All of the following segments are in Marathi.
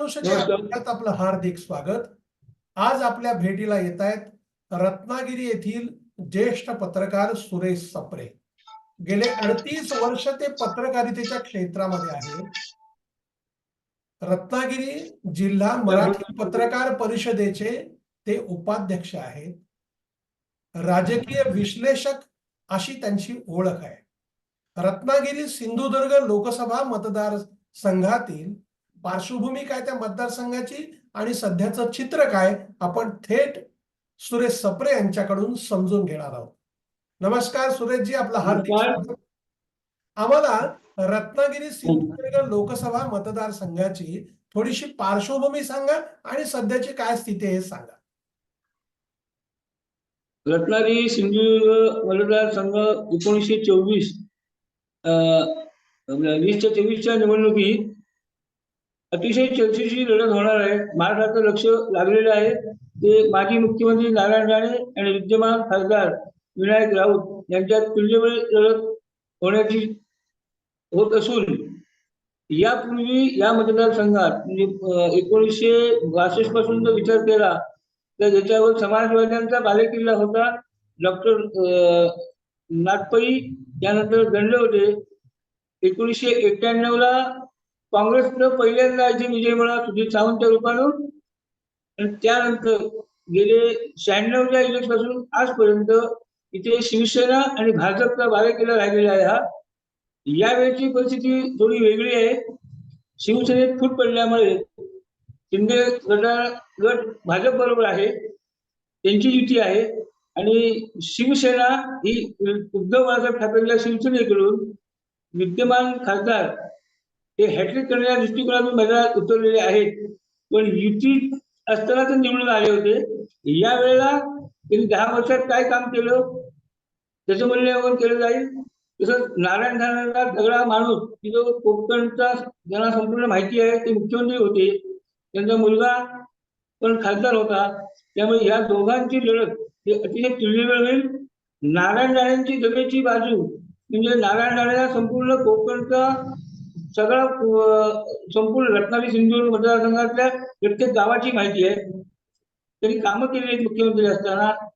आपलं हार्दिक स्वागत. आज आपल्या भेटीला येत आहेत रत्नागिरी येथील ज्येष्ठ पत्रकार सुरेश सप्रे. गेले अडतीस वर्ष ते पत्रकारितेच्या क्षेत्रामध्ये आहे. रत्नागिरी जिल्हा मराठी पत्रकार परिषदेचे ते उपाध्यक्ष आहेत. राजकीय विश्लेषक अशी त्यांची ओळख आहे. रत्नागिरी सिंधुदुर्ग लोकसभा मतदार संघातील पार्श्वभूमी काय त्या मतदारसंघाची आणि सध्याचं चित्र काय आपण थेट सुरेश सप्रे यांच्याकडून समजून घेणार आहोत. नमस्कार सुरेशजी आपला हार्दिक आम्हाला रत्नागिरी सिंधुदुर्ग लोकसभा मतदारसंघाची थोडीशी पार्श्वभूमी सांगा आणि सध्याची काय स्थिती आहे हे सांगा. रत्नागिरी सिंधुदुर्ग मतदारसंघ एकोणीसशे चोवीस वीसच्या चोवीसच्या निवडणुकीत अतिशय चर्चेची लढत होणार आहे. महाराष्ट्राचं लक्ष लागलेलं आहे. ते माजी मुख्यमंत्री नारायण राणे आणि विद्यमान खासदार विनायक राऊत यांच्यात तुल्यबळ लढत होण्याची होत असून यापूर्वी या मतदारसंघात म्हणजे एकोणीसशे बासष्टपासून जर विचार केला तर ज्याच्यावर समाजवाद्यांचा बालेकिल्ला होता डॉक्टर नागपई त्यानंतर दंड होते एकोणीसशे एक्क्याण्णव ला काँग्रेसनं पहिल्यांदा इथे विजय मिळाला सुधीर सावंतच्या रूपानं आणि त्यानंतर गेले शहाण्णवच्या इलेक्शनपासून आजपर्यंत इथे शिवसेना आणि भाजपचा बालेकिल्ला राहिलेला आहे हा. यावेळची परिस्थिती थोडी वेगळी आहे. शिवसेनेत फूट पडल्यामुळे शिंदे गटा गट भाजप बरोबर आहे. त्यांची युती आहे. आणि शिवसेना ही उद्धव बाळासाहेब ठाकरेंच्या शिवसेनेकडून विद्यमान खासदार हे हॅट्रिक करण्याच्या दृष्टिकोनातून मैदानात उतरलेले आहेत. पण युती असताना ते निवडून आले होते. या वेळेला त्यांनी दहा वर्षात काय काम केलं? त्याचं मूल्यांकन केलं जाईल. तसंच नारायण धानाचा सगळा माणूस की जो कोकणचा ज्यांना संपूर्ण माहिती आहे ते मुख्यमंत्री होते. त्यांचा मुलगा पण खासदार होता. त्यामुळे या दोघांची लढत ही अतिशय तुल्यबळ होईल. नारायण राणेंची जमेची बाजू म्हणजे नारायण राणेला संपूर्ण कोकणचा सगळं संपूर्ण रत्नागिरी सिंधुदुर्ग मतदारसंघातल्या प्रत्येक गावाची माहिती आहे. त्यांनी कामं केली आहेत मुख्यमंत्री असताना.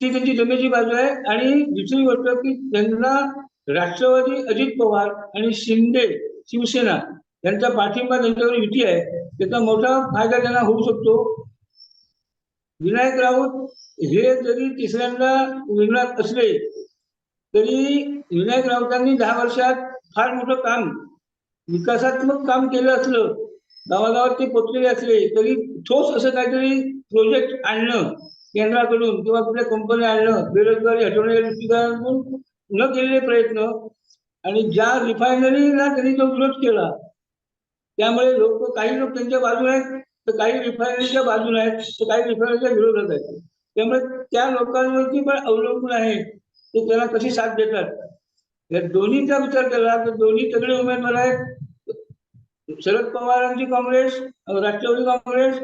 ती त्यांची जमेची बाजू आहे. आणि दुसरी गोष्ट की त्यांना राष्ट्रवादी अजित पवार आणि शिंदे शिवसेना यांचा पाठिंबा त्यांच्यावर युती आहे. त्याचा मोठा फायदा त्यांना होऊ शकतो. विनायक राऊत हे जरी तिसऱ्यांदा रिंगणात असले तरी विनायक राऊतांनी दहा वर्षात फार मोठं काम. विकासात्मक काम केलं असलं गावागावात ते पोचलेले असले तरी ठोस असं काहीतरी प्रोजेक्ट आणणं केंद्राकडून किंवा कुठल्या कंपनी आणणं बेरोजगारी हटवण्याच्या दृष्टिकोनातून न केलेले प्रयत्न आणि ज्या रिफायनरीला त्यांनी जो विरोध केला त्यामुळे लोक काही लोक त्यांच्या बाजूने आहेत तर काही रिफायनरीच्या बाजूला आहेत तर काही रिफायनरीच्या विरोधात आहेत. त्यामुळे त्या लोकांवरती पण अवलंबून आहे ते त्यांना कशी साथ देतात? या दोन्हीचा विचार केला तर दोन्ही सगळे उमेदवार आहेत. शरद पवारांची काँग्रेस राष्ट्रवादी काँग्रेस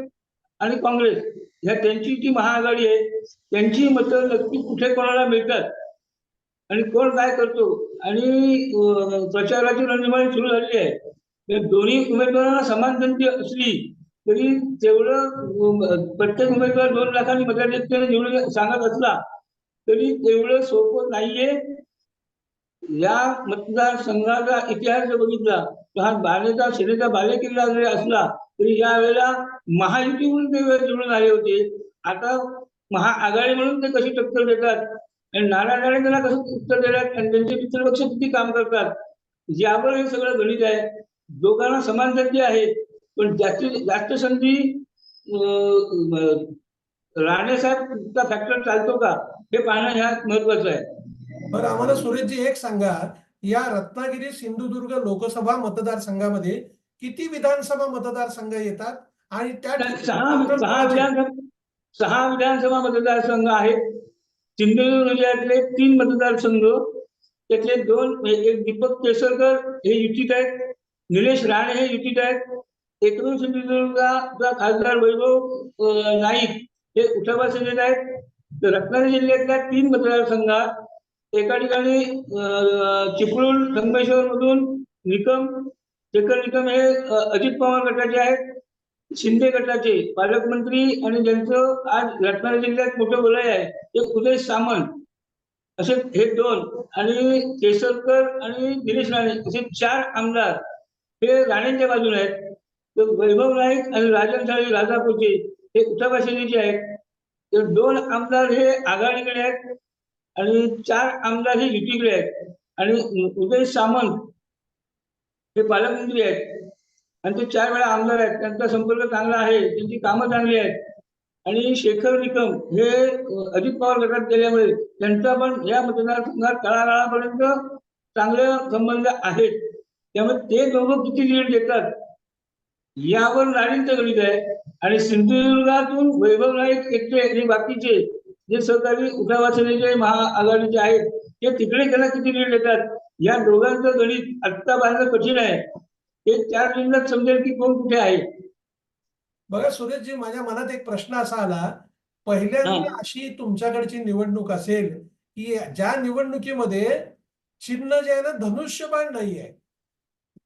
आणि काँग्रेस. ह्या त्यांची जी महाआघाडी आहे त्यांची मतं नक्की कुठे कोणाला मिळतात? आणि कोण काय करतो? आणि प्रचाराची रणधुमाळी सुरू झालेली आहे. तर दोन्ही उमेदवारांना समान संधी असली तरी तेवढं प्रत्येक उमेदवार दोन लाखांनी मताधिक्याने निवडून सांगत असला तरी तेवढं सोपं नाहीये. या मतदारसंघाचा इतिहास जर बघितला तर हा बालेचा सेनेचा बालेकिल्ला जरी असला तरी यावेळेला महायुती म्हणून ते निवडून आले होते. आता महाआघाडी म्हणून ते कशी टक्कर देतात? आणि नारायण राणे त्यांना कसं उत्तर देतात? आणि त्यांचे मित्रपक्ष किती काम करतात? यावर हे सगळं गणित आहे. दोघांना समान संधी आहे पण जास्तीत जास्त संधी राणे साहेब राणेसाहेबचा फॅक्टर चालतो का? हे पाहणं ह्या महत्वाचं आहे. बरं आम्हाला सुरेशजी एक सांगा या रत्नागिरी सिंधुदुर्ग लोकसभा मतदारसंघामध्ये किती विधानसभा मतदारसंघ येतात? आणि त्या सहा सहा विधानसभा सहा विधानसभा मतदारसंघ आहेत. सिंधुदुर्ग जिल्ह्यातले तीन मतदारसंघ त्यातले दोन एक दीपक केसरकर हे युतीत आहेत निलेश राणे हे युतीत आहेत. एकूण सिंधुदुर्गचा खासदार वैभव नाईक हे उठावा सेनेत आहेत. तर रत्नागिरी जिल्ह्यातल्या तीन मतदारसंघात एका ठिकाणी चिपळूण संगमेश्वर मधून निकम शेखर निकम हे अजित पवार गटाचे आहेत. शिंदे गटाचे पालकमंत्री आणि ज्यांचं आज रत्नागिरी जिल्ह्यात मोठं बोलाय आहे ते उदय सामंत. असे हे दोन आणि केसरकर आणि दिनेश राणे असे चार आमदार हे राणेंच्या बाजूने आहेत. तर वैभव नाईक आणि राजन साळी राजापूरचे हे उठावा सेनेचे आहेत. तर दोन आमदार हे आघाडीकडे आहेत. आणि चार आमदार हे युतीकडे आहेत. आणि उदय सामंत हे पालकमंत्री आहेत. आणि ते चार वेळा आमदार आहेत. त्यांचा संपर्क चांगला आहे. त्यांची कामं चांगली आहेत. आणि शेखर निकम हे अजित पवार गटात गेल्यामुळे त्यांचा पण या मतदारसंघात तळागाळापर्यंत चांगले संबंध आहेत. त्यामुळे ते दोघं किती लीड देतात यावर नाणींचं गणित आहे. आणि सिंधुदुर्गातून वैभव नाईक एकटे आणि बाकीचे जे सहकारी उठावा सेनेचे महाआघाडीचे आहेत ते तिकडे त्यांना किती लीड देतात या दोघांचं गणित आत्ता बांधणं कठीण आहे. ते चार जिल्ह्यात समजेल की कोण कुठे आहे? बघा सुरेशजी माझ्या मनात एक प्रश्न असा आला. पहिल्यांदा हा. अशी तुमच्याकडची निवडणूक असेल की ज्या निवडणुकीमध्ये चिन्ह जे आहे ना धनुष्यबाण नाही आहे.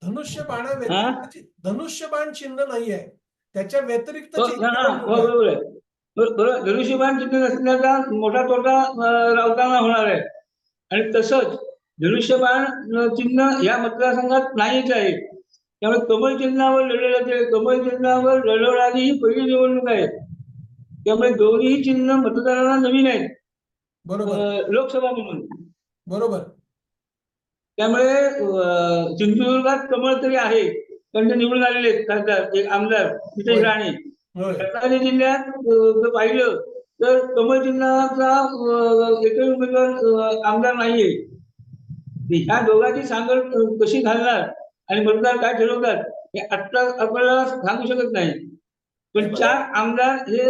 धनुष्यबाणा व्यतिरिक्त धनुष्यबाण चिन्ह नाही आहे. त्याच्या व्यतिरिक्त धनुष्यबाण चिन्ह नसल्याचा मोठा तोटा राऊतांना होणार आहे. आणि तसंच धनुष्यबाण चिन्ह या मतदारसंघात नाहीच आहे. त्यामुळे कमळ चिन्हावर लढले जाते कमळ चिन्हावर लढवणारी ही पहिली निवडणूक आहे. त्यामुळे दोन्ही चिन्ह मतदारांना नवीन आहेत. बरोबर. लोकसभा म्हणून. बरोबर. त्यामुळे सिंधुदुर्गात कमळ तरी आहे. कारण ते निवडून आलेले आहेत. खासदार एक आमदार नितेश. राणे. रत्नागिरी जिल्ह्यात जर पाहिलं तर कमळ चिन्हाचा अं, एकही उमेदवार आमदार नाहीये. ह्या दोघांची सांगड कशी घालणार आणि मतदार काय ठरवतात हे आत्ता आपल्याला सांगू शकत नाही. पण चार आमदार हे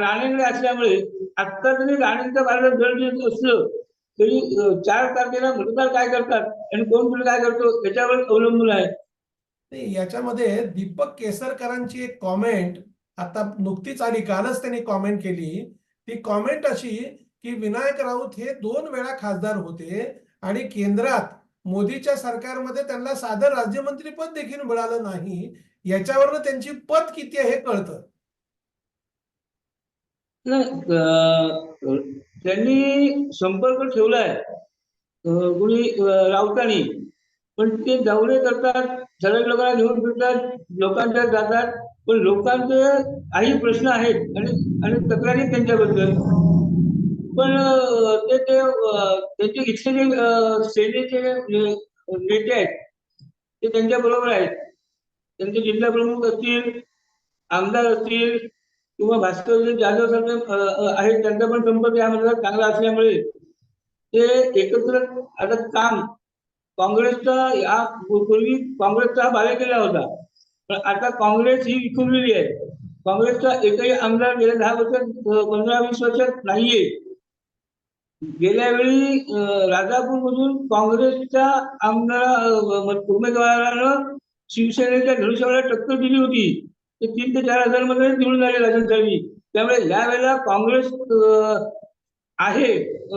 राणेंकडे असल्यामुळे आत्ता जरी राणेंचा बाजार जड असलं तरी चार तारखेला मतदार काय करतात आणि कोण कुठे काय करतो याच्यावर अवलंबून आहे. नाही, याच्यामध्ये दीपक केसरकरांची एक कॉमेंट आता नुकतीच आली कालच त्यांनी कॉमेंट केली. ती कॉमेंट अशी की विनायक राऊत हे दोन वेळा खासदार होते आणि केंद्रात मोदीच्या सरकारमध्ये त्यांना साधं राज्यमंत्री पद देखील मिळालं नाही. याच्यावरनं त्यांची पद किती आहे हे कळतं. त्यांनी संपर्क ठेवलाय. कोणी राऊतांनी. पण ते दौरे करतात सगळ्या लोकांना घेऊन फिरतात लोकांच्या जातात. पण लोकांचे काही प्रश्न आहेत आणि आणि तक्रारी त्यांच्याबद्दल. पण ते ते त्यांचे इथले जे सेनेचे नेते आहेत ते त्यांच्या बरोबर आहेत. त्यांचे जिल्हा प्रमुख असतील आमदार असतील किंवा भास्कर जाधव साहेब आहेत. त्यांचा पण संपर्क यामध्ये चांगला असल्यामुळे ते एकत्र आता काम. काँग्रेसचा या पूर्वी काँग्रेसचा हा बालेकिल्ला होता. पण आता काँग्रेस ही विखुरलेली आहे. काँग्रेसचा एकही आमदार गेल्या दहा वर्षात पंधरा वीस वर्षात नाहीये. गेल्या वेळी राजापूर मधून काँग्रेसच्या आमदार उमेदवारानं शिवसेनेच्या धनुष्याला टक्कर दिली होती. ते तीन ते चार हजारमध्ये निवडून आले राजनसाहेबी त्यामुळे या वेळेला काँग्रेस आहे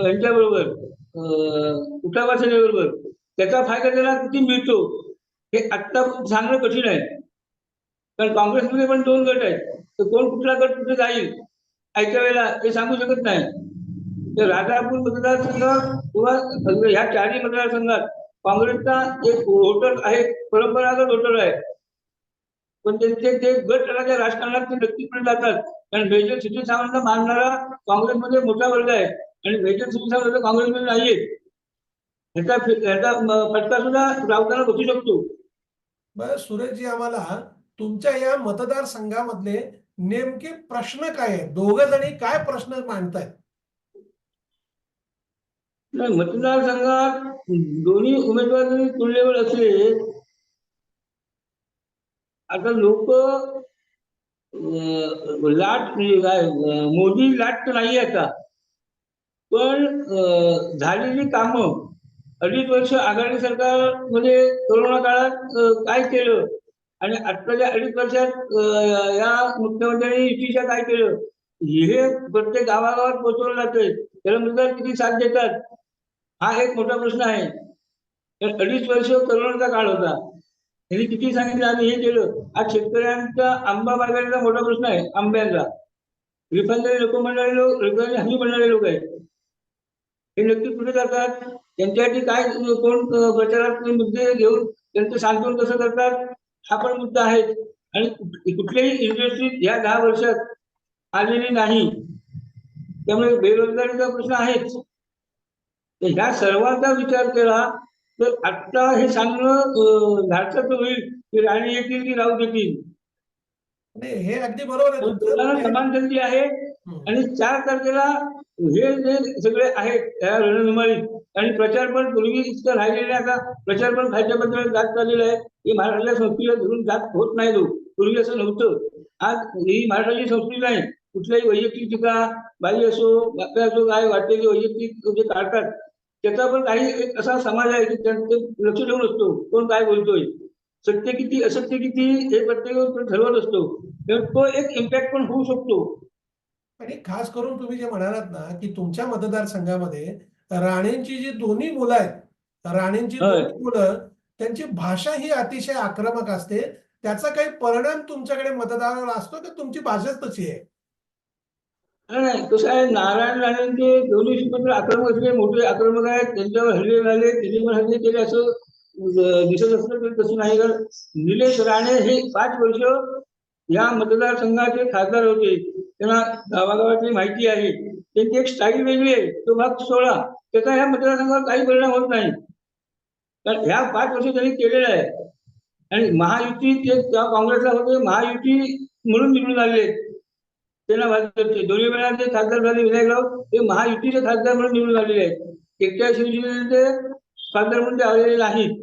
यांच्याबरोबर अं, त्याचा फायदा त्याला किती मिळतो हे आत्ता सांगणं कठीण आहे. कारण काँग्रेसमध्ये पण दोन गट आहेत. तर कोण कुठला गट कुठे जाईल? आयत्या वेळेला हे सांगू शकत नाही. तर राजापूर मतदारसंघ किंवा ह्या चारही मतदारसंघात काँग्रेसचा एक होटल आहे परंपरागत होटल आहे. पण त्यांचे ते गट राजा राजकारणात ते नक्कीपणे जातात. कारण मेजर सिटी सावंतला मानणारा काँग्रेसमध्ये मोठा वर्ग आहे. आणि मेजर सिटी सावंत काँग्रेसमध्ये नाहीये. ह्याचा ह्याचा फटका सुद्धा राऊतांना बसू शकतो. बरं सुरेशजी आम्हाला तुमच्या या मतदारसंघामधले नेमके प्रश्न काय आहेत? दोघ जणी काय प्रश्न मांडतायत? नाही मतदारसंघात दोन्ही उमेदवार जरी असले आता लोक लाट म्हणजे काय मोदी लाट तर नाही आता पण झालेली कामं अडीच वर्ष आघाडी सरकारमध्ये कोरोना काळात काय केलं? आणि आत्ताच्या अडीच वर्षात या मुख्यमंत्र्यांनी युतीच्या काय केलं? हे प्रत्येक गावागावात पोहोचवलं जातंय. त्याला मतदार किती साथ देतात? हा एक मोठा प्रश्न आहे. तर अडीच वर्ष करोनाचा काळ होता. त्यांनी किती सांगितलं? आम्ही हे केलं. आज शेतकऱ्यांचा आंबा बागायचा मोठा प्रश्न आहे. आंब्यांचा. रिफायनरी लोक म्हणणारे लोक रिफायनरी हमी म्हणणारे लोक आहेत. हे नक्की कुठे जातात? त्यांच्यासाठी काय कोण प्रचारात मुद्दे घेऊन त्यांचं सांत्वन कसं करतात? हा पण मुद्दा आहे. आणि कुठ- कुठल्याही इंडस्ट्रीत या दहा वर्षात आलेली नाही. त्यामुळे बेरोजगारीचा प्रश्न आहेच. तर ह्या सर्वांचा विचार केला तर आता हे सांगणं धाडसाचं होईल की राणी येतील की राहू देतील. हे अगदी बरोबर समान संधी आहे. आणि चार तारखेला हे जे सगळे आहेत या रणधुमाळीत आणि प्रचार पण पूर्वी इतकं राहिलेलं आहे आता प्रचार पण खालच्या जात चाललेला आहे. की महाराष्ट्राच्या संस्कृतीला धरून जात होत नाही लोक पूर्वी असं नव्हतं. आज ही महाराष्ट्राची संस्कृती नाही कुठल्याही वैयक्तिक टीका बाई असो बाप्या असो काय वाटलेली वैयक्तिक जे काढतात त्याचा पण काही एक असा समाज आहे की त्यांचं लक्ष ठेवून असतो. कोण काय बोलतोय? सत्य किती असत्य किती हे प्रत्येक ठरवत असतो. तर तो एक इम्पॅक्ट पण होऊ शकतो. आणि खास करून तुम्ही जे म्हणालात ना की तुमच्या मतदारसंघामध्ये राणेंची जी दोन्ही मुलं आहेत राणेंची. दोन्ही मुलं त्यांची भाषा ही अतिशय आक्रमक असते. त्याचा काही परिणाम तुमच्याकडे मतदारावर असतो का? तुमची भाषाच तशी आहे. नाही, कसं आहे नारायण राणेंचे दोन्ही सुपुत्र आक्रमक असले मोठे आक्रमक आहेत त्यांच्यावर हल्ले झाले त्यांनी पण हल्ले केले असं दिसत असलं तरी तसं नाही. तर निलेश राणे हे पाच वर्ष या मतदारसंघाचे खासदार होते. त्यांना गावागावातली माहिती आहे. त्यांची एक स्टाईल वेगळी आहे. तो भाग सोळा त्याचा ह्या मतदारसंघावर काही परिणाम होत नाही. तर ह्या पाच वर्ष त्यांनी केलेलं आहे. आणि महायुती ते त्या काँग्रेसला होते. महायुती म्हणून निवडून आले. त्यांना भाजपचे. दोन्ही वेळा ते खासदार झाले विनायकराव ते महायुतीचे खासदार म्हणून निवडून आलेले आहेत. एकट्या शिवसेनेचे खासदार म्हणून ते आलेले नाहीत.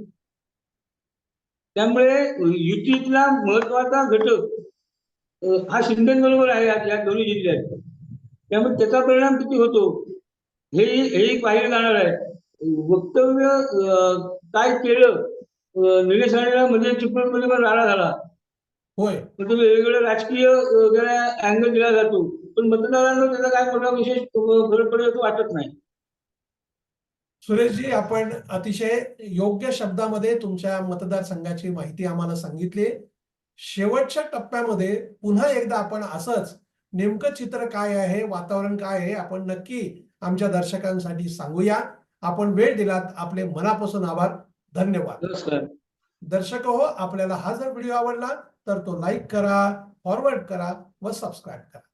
त्यामुळे युतीतला महत्त्वाचा घटक हा शिंदेबरोबर आहे आज या दोन्ही जिल्ह्यात त्यामुळे त्याचा परिणाम किती होतो? हे हेही पाहिलं जाणार आहे. वक्तव्य काय केलं? निलेश राणेला मध्ये चिपळूणमध्ये पण राडा झाला. होय. वेगवेगळ्या राजकीय अँगल दिला जातो. पण मतदारांना त्याचा काय मोठा विशेष फरक पडेल वाटत नाही. सुरेशजी आपण अतिशय योग्य शब्दामध्ये तुमच्या मतदारसंघाची माहिती आम्हाला सांगितली. शेवटच्या टप्प्यामध्ये पुन्हा एकदा आपण असंच नेमकं चित्र काय आहे वातावरण काय आहे आपण नक्की आमच्या दर्शकांसाठी सांगूया. आपण वेळ दिलात आपले मनापासून आभार. धन्यवाद. दर्शक हो आपल्याला हा जर व्हिडिओ आवडला तर तो लाईक करा फॉरवर्ड करा व सबस्क्राईब करा.